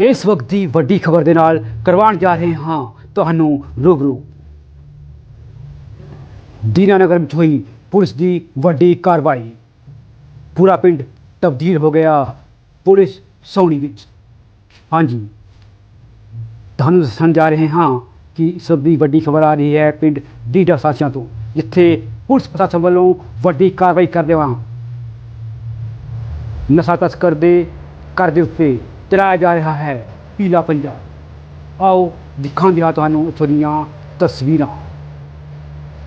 ਇਸ ਵਕਤ ਦੀ ਵੱਡੀ ਖਬਰ ਦੇ ਨਾਲ ਕਰਵਾਉਣ ਜਾ ਰਹੇ ਹਾਂ ਤੁਹਾਨੂੰ ਰੂਬਰੂ ਦੀਨਾਨਗਰ ਵਿੱਚ ਹੋਈ ਪੁਲਿਸ ਦੀ ਵੱਡੀ ਕਾਰਵਾਈ ਪੂਰਾ ਪਿੰਡ ਤਬਦੀਲ ਹੋ ਗਿਆ ਪੁਲਿਸ ਸੌਣੀ ਵਿੱਚ ਹਾਂਜੀ ਤੁਹਾਨੂੰ ਦੱਸਣ ਜਾ ਰਹੇ ਹਾਂ ਕਿ ਇਸ ਵਕਤ ਦੀ ਵੱਡੀ ਖਬਰ ਆ ਰਹੀ ਹੈ ਪਿੰਡ ਡੀਡਾ ਸਾਸਿਆਂ ਤੋਂ ਜਿੱਥੇ ਪੁਲਿਸ ਪ੍ਰਸ਼ਾਸਨ ਵੱਲੋਂ ਵੱਡੀ ਕਾਰਵਾਈ ਕਰਦੇ ਹਾਂ ਨਸ਼ਾ ਤਸਕਰ ਦੇ ਘਰ ਦੇ ਉੱਤੇ ਚਲਾਇਆ ਜਾ ਰਿਹਾ ਹੈ। ਪੀਲਾ ਪੰਜਾਬ। ਆਓ ਦਿਖਾਉਂਦੇ ਹਾਂ ਤੁਹਾਨੂੰ ਉੱਥੋਂ ਦੀਆਂ ਤਸਵੀਰਾਂ।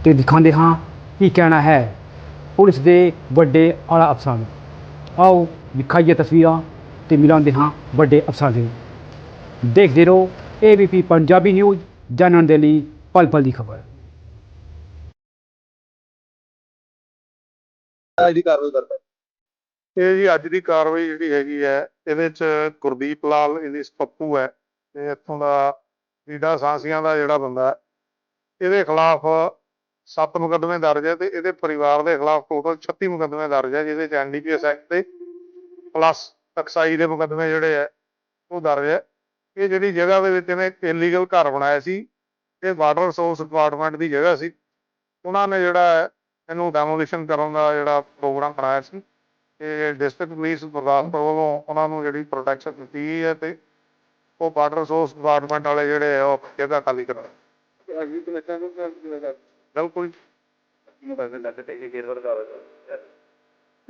ਤੇ ਦਿਖਾਉਂਦੇ ਹਾਂ ਕੀ ਕਹਿਣਾ ਹੈ ਪੁਲਿਸ ਦੇ ਵੱਡੇ ਆਲਾ ਅਫਸਰਾਂ। ਨੂੰ ਆਓ ਵਿਖਾਈਏ ਤਸਵੀਰਾਂ ਤੇ ਮਿਲਾਉਂਦੇ ਹਾਂ ਵੱਡੇ ਅਫਸਰਾਂ ਦੇ। ਦੇਖਦੇ ਰਹੋ ਏਬੀਪੀ ਪੰਜਾਬੀ ਨਿਊਜ਼, ਜਾਣਨ ਦੇ ਲਈ ਪਲ ਪਲ ਦੀ ਖਬਰ। ਜਿਹੜੀ ਕਾਰਵਾਈ ਕਰਦਾ ਇਹ ਜੀ ਅੱਜ ਦੀ ਕਾਰਵਾਈ ਜਿਹੜੀ ਹੈਗੀ ਹੈ ਇਹਦੇ ਚ ਗੁਰਦੀਪ ਲਾਲ ਇਹਦੀ ਪੱਪੂ ਹੈ ਤੇ ਇੱਥੋਂ ਦਾ ਰੀਡਾ ਸਾਂਸੀਆਂ ਦਾ ਜਿਹੜਾ ਬੰਦਾ ਹੈ, ਇਹਦੇ ਖਿਲਾਫ ਸੱਤ ਮੁਕੱਦਮੇ ਦਰਜ ਹੈ ਤੇ ਇਹਦੇ ਪਰਿਵਾਰ ਦੇ ਖਿਲਾਫ ਟੋਟਲ 36 ਮੁਕੱਦਮੇ ਦਰਜ ਹੈ ਜਿਹਦੇ ਚ ਐਨਡੀਪੀਐਸ ਐਕਟ ਤੇ ਪਲੱਸ ਟਕਸਾਈ ਦੇ ਮੁਕੱਦਮੇ ਜਿਹੜੇ ਹੈ ਉਹ ਦਰਜ ਹੈ। ਇਹ ਜਿਹੜੀ ਜਗ੍ਹਾ ਦੇ ਵਿੱਚ ਇਹਨੇ ਇਲੀਗਲ ਘਰ ਬਣਾਇਆ ਸੀ ਇਹ ਵਾਟਰ ਰਿਸੋਰਸ ਡਿਪਾਰਟਮੈਂਟ ਦੀ ਜਗ੍ਹਾ ਸੀ। ਉਹਨਾਂ ਨੇ ਜਿਹੜਾ ਹੈ ਇਹਨੂੰ ਡੈਮੋਲੀਸ਼ਨ ਕਰਨ ਦਾ ਜਿਹੜਾ ਪ੍ਰੋਗਰਾਮ ਬਣਾਇਆ ਸੀ। ਤੇ ਡਿਸਟ੍ਰਿਕਟ ਪੁਲਿਸ ਗੁਰਦਾਸਪੁਰ ਵੱਲੋਂ ਉਹਨਾਂ ਨੂੰ ਜਿਹੜੀ ਪ੍ਰੋਟੈਕਸ਼ਨ ਦਿੱਤੀ ਹੈ ਤੇ ਉਹ ਵਾਟਰ ਰਿਸੋਰਸ ਡਿਪਾਰਟਮੈਂਟ ਵਾਲੇ ਜਿਹੜੇ ਉਹ ਜਗ੍ਹਾ ਖਾਲੀ ਕਰਾ ਬਿਲਕੁਲ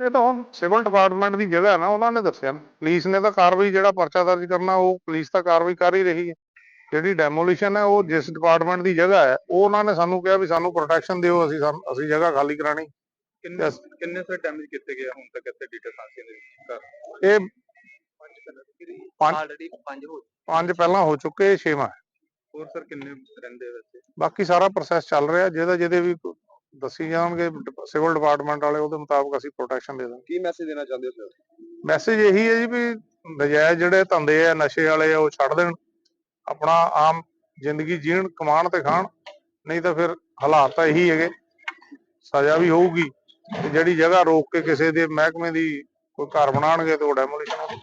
ਇਹ ਤਾਂ ਹੁਣ ਸਿਵਲ ਡਿਪਾਰਟਮੈਂਟ ਦੀ ਜਗ੍ਹਾ ਨਾ, ਉਹਨਾਂ ਨੇ ਦੱਸਿਆ ਪੁਲਿਸ ਨੇ ਤਾਂ ਕਾਰਵਾਈ, ਜਿਹੜਾ ਪਰਚਾ ਦਰਜ ਕਰਨਾ, ਉਹ ਪੁਲਿਸ ਤਾਂ ਕਾਰਵਾਈ ਕਰ ਹੀ ਰਹੀ ਹੈ। ਜਿਹੜੀ ਡੈਮੋਲੀਸ਼ਨ ਹੈ, ਉਹ ਜਿਸ ਡਿਪਾਰਟਮੈਂਟ ਦੀ ਜਗ੍ਹਾ ਹੈ, ਉਹ ਉਹਨਾਂ ਨੇ ਸਾਨੂੰ ਕਿਹਾ ਵੀ ਸਾਨੂੰ ਪ੍ਰੋਟੈਕਸ਼ਨ ਦਿਓ, ਅਸੀਂ ਅਸੀਂ ਜਗ੍ਹਾ ਖਾਲੀ ਕਰਾਣੀ ਕਿੰਨੇ Yes. ਕਿੰਨੇ ਸੇ ਡੈਮੇਜ ਕੀਤੇ ਗਏ ਆ ਹੁਣ ਤੱਕ ਇੱਥੇ ਡੀਟਾ ਸਾਂਸੀਆਂ ਦੇ ਵਿੱਚ? ਘਰ? ਇਹ ਪੰਜ- ਆਲਰੇਡੀ ਪੰਜ ਹੋ ਪੰਜ ਪਹਿਲਾਂ ਹੋ ਚੁੱਕੇ ਛੇਵਾਂ ਹੈ। ਹੋਰ ਸਰ ਕਿੰਨੇ ਰਹਿੰਦੇ ਵੈਸੇ? ਬਾਕੀ ਸਾਰਾ ਪ੍ਰੋਸੈਸ ਚੱਲ ਰਿਹਾ ਜਿਹਦਾ ਜਿਹਦੇ ਵੀ ਦੱਸੀ ਜਾਣਗੇ ਸਿਵਲ ਡਿਪਾਰਟਮੈਂਟ ਵਾਲੇ ਉਹਦੇ ਮੁਤਾਬਕ ਅਸੀਂ ਪ੍ਰੋਟੈਕਸ਼ਨ ਦੇ ਦਾਂਗੇ। ਕੀ ਮੈਸੇਜ ਦੇਣਾ ਚਾਹੁੰਦੇ ਹੋ ਸਰ ਮੈਸੇਜ ਇਹੀ ਹੈ ਜੀ ਵੀ ਨਜਾਇਜ਼ ਜਿਹੜੇ ਧੰਦੇ ਆ ਨਸ਼ੇ ਵਾਲੇ ਆ ਉਹ ਛੱਡ ਦੇਣ। ਆਪਣਾ ਆਮ ਜ਼ਿੰਦਗੀ ਜੀਣ ਕਮਾਉਣ ਤੇ ਖਾਣ ਨਹੀਂ ਤਾਂ ਫਿਰ ਹਾਲਾਤ ਤਾਂ ਇਹੀ ਹੈਗੇ। ਸਜ਼ਾ ਵੀ ਹੋਊਗੀ। ਤੇ ਜਿਹੜੀ ਜਗ੍ਹਾ ਰੋਕ ਕੇ ਕਿਸੇ ਦੇ ਮਹਿਕਮੇ ਦੀ ਕੋਈ ਘਰ ਬਣਾਉਣਗੇ ਤੇ ਉਹ ਡੈਮੋਲੀਸ਼ਨ